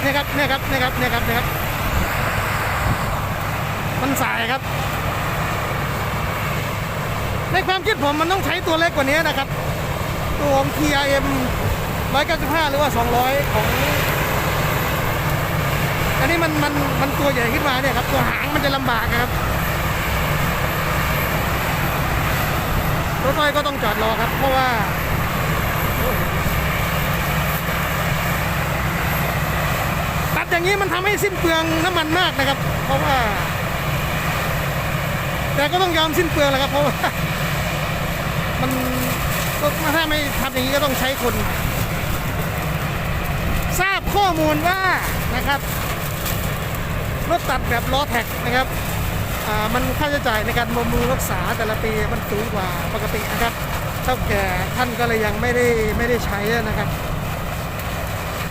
เนี่ยครับเนี่ยครับเนี่ยครับเนี่ยครับเนี่ยครับ มันสายครับ ในความคิดผมมันต้องใช้ตัวเล็กกว่านี้นะครับ ตัวของ TRM 195 หรือว่า 200 ของ อันนี้มันมันมันตัวใหญ่ขึ้นมาเนี่ยครับ ตัวหางมันจะลำบากนะครับรถไฟก็ต้องจอดรอครับ เพราะว่า ตัด อย่างนี้มันทำให้สิ้นเปลืองน้ำมันมากนะครับ เพราะว่า แต่ก็ต้องยอมสิ้นเปลืองแหละครับ เพราะว่ามันก็ถ้าไม่ทำอย่างนี้ก็ต้องใช้คน ทราบข้อมูลว่านะครับรถตัดแบบล้อแท็กนะครับมันค่าใช้จ่ายในการบำรุงรักษาแต่ละปีมันสูงกว่าปกตินะครับเท่าแก่ท่านก็เลยยังไม่ได้ไม่ได้ใช้นะครับ